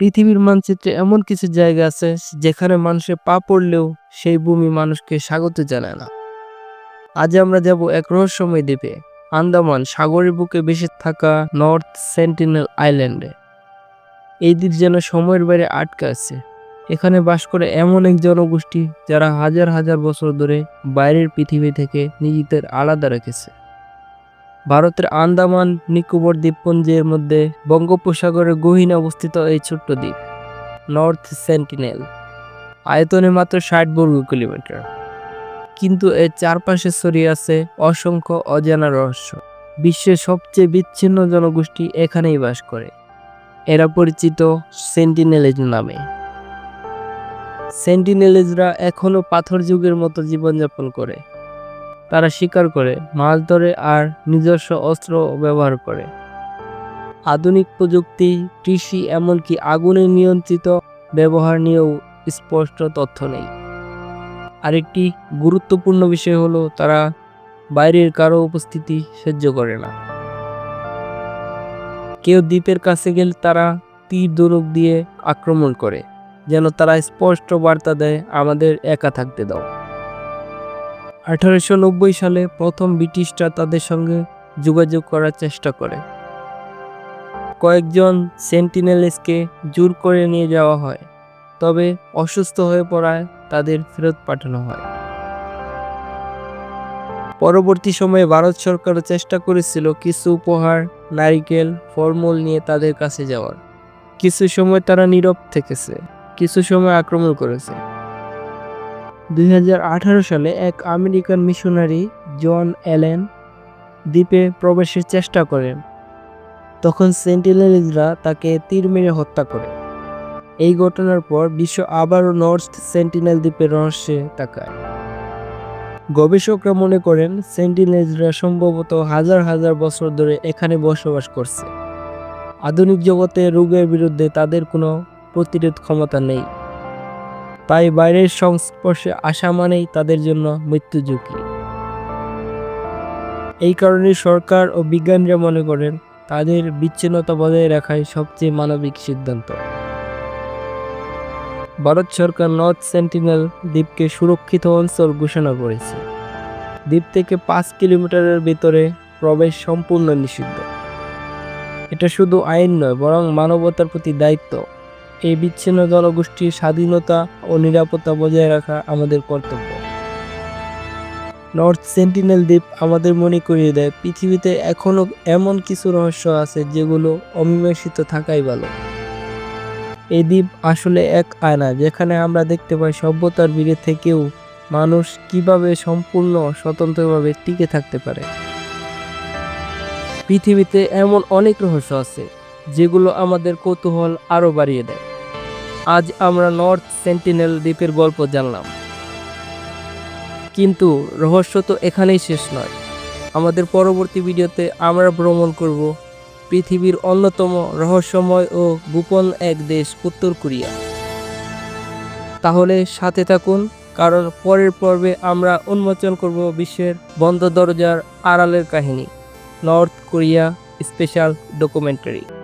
পৃথিবীর মানচিত্রে এমন কিছু জায়গা আছে যেখানে মানুষের পা পড়লেও সেই ভূমি মানুষকে স্বাগত জানায় না। আজ আমরা যাব এক রহস্যময় দ্বীপে, আন্দামান সাগরের বুকে বেশি থাকা নর্থ সেন্টিনেল আইল্যান্ডে। এই দ্বীপ যেন সময়ের বাইরে আটকে আছে। এখানে বাস করে এমন এক জনগোষ্ঠী যারা হাজার হাজার বছর ধরে বাইরের পৃথিবী থেকে নিজেদের আলাদা রেখেছে। ভারতের আন্দামান নিকোবর দ্বীপপুঞ্জের মধ্যে বঙ্গোপসাগরের গহীনে অবস্থিত এই ছোট্ট দ্বীপ নর্থ সেন্টিনেল আয়তনে মাত্র ষাট বর্গ কিলোমিটার। কিন্তু এর চারপাশে ছড়িয়ে আছে অসংখ্য অজানা রহস্য। বিশ্বের সবচেয়ে বিচ্ছিন্ন জনগোষ্ঠী এখানেই বাস করে। এরা পরিচিত সেন্টিনেলেজ নামে। সেন্টিনেলেজরা এখনও পাথর যুগের মতো জীবনযাপন করে। তারা শিকার করে, মাছ ধরে আর নিজস্ব অস্ত্র ব্যবহার করে। আধুনিক প্রযুক্তি, কৃষি এমনকি আগুনে নিয়ন্ত্রিত ব্যবহার নিয়েও স্পষ্ট তথ্য নেই। আরেকটি গুরুত্বপূর্ণ বিষয় হলো, তারা বাইরের কারও উপস্থিতি সহ্য করে না। কেউ দ্বীপের কাছে গেলে তারা তীর ধনুক দিয়ে আক্রমণ করে, যেন তারা স্পষ্ট বার্তা দেয়, আমাদের একা থাকতে দাও। আঠারোশো নব্বই সালে প্রথম ব্রিটিশরা তাদের সঙ্গে যোগাযোগ করার চেষ্টা করে। কয়েকজন সেন্টিনেলেসকে জোর করে নিয়ে যাওয়া হয়, তবে অসুস্থ হয়ে পড়ায় তাদের ফেরত পাঠানো হয়। পরবর্তী সময়ে ভারত সরকারও চেষ্টা করেছিল কিছু উপহার, নারিকেল, ফলমূল নিয়ে তাদের কাছে যাওয়ার। কিছু সময় তারা নীরব থেকেছে, কিছু সময় আক্রমণ করেছে। দুই হাজার আঠারো সালে এক আমেরিকান মিশনারি জন অ্যালেন দ্বীপে প্রবেশের চেষ্টা করেন। তখন সেন্টিনেলিজরা তাকে তীর মেরে হত্যা করে। এই ঘটনার পর বিশ্ব আবারও নর্থ সেন্টিনেল দ্বীপের রহস্যে তাকায়। গবেষকরা মনে করেন সেন্টিনেলরা সম্ভবত হাজার হাজার বছর ধরে এখানে বসবাস করছে। আধুনিক জগতে রোগের বিরুদ্ধে তাদের কোনো প্রতিরোধ ক্ষমতা নেই। তাই বাইরের সংস্পর্শে আসা মানেই তাদের জন্য মৃত্যু ঝুঁকি। এই কারণে সরকার ও বিজ্ঞানীরা মনে করেন, তাদের বিচ্ছিন্নতা বজায় রাখাই সবচেয়ে মানবিক সিদ্ধান্ত। ভারত সরকার নর্থ সেন্টিনেল দ্বীপকে সুরক্ষিত অঞ্চল ঘোষণা করেছে। দ্বীপ থেকে পাঁচ কিলোমিটারের ভিতরে প্রবেশ সম্পূর্ণ নিষিদ্ধ। এটা শুধু আইন নয়, বরং মানবতার প্রতি দায়িত্ব। এই বিচ্ছিন্ন জনগোষ্ঠীর স্বাধীনতা ও নিরাপত্তা বজায় রাখা আমাদের কর্তব্য। নর্থ সেন্টিনেল দ্বীপ আমাদের মনে করিয়ে দেয়, পৃথিবীতে এখনও এমন কিছু রহস্য আছে যেগুলো অমীমাংসিত থাকাই ভালো। এই দ্বীপ আসলে এক আয়না যেখানে আমরা দেখতে পাই সভ্যতার ভিড়ে থেকেও মানুষ কীভাবে সম্পূর্ণ স্বতন্ত্রভাবে টিকে থাকতে পারে। পৃথিবীতে এমন অনেক রহস্য আছে যেগুলো আমাদের কৌতূহল আরও বাড়িয়ে দেয়। আজ আমরা নর্থ সেন্টিনেল দ্বীপের গল্প জানলাম। কিন্তু রহস্য তো এখানেই শেষ নয়। আমাদের পরবর্তী ভিডিওতে আমরা ভ্রমণ করব পৃথিবীর অন্যতম রহস্যময় ও গোপন এক দেশ, উত্তর কোরিয়া। তাহলে সাথে থাকুন, কারণ পরের পর্বে আমরা উন্মোচন করব বিশ্বের বন্ধ দরজার আড়ালের কাহিনী, নর্থ কোরিয়া স্পেশাল ডকুমেন্টারি।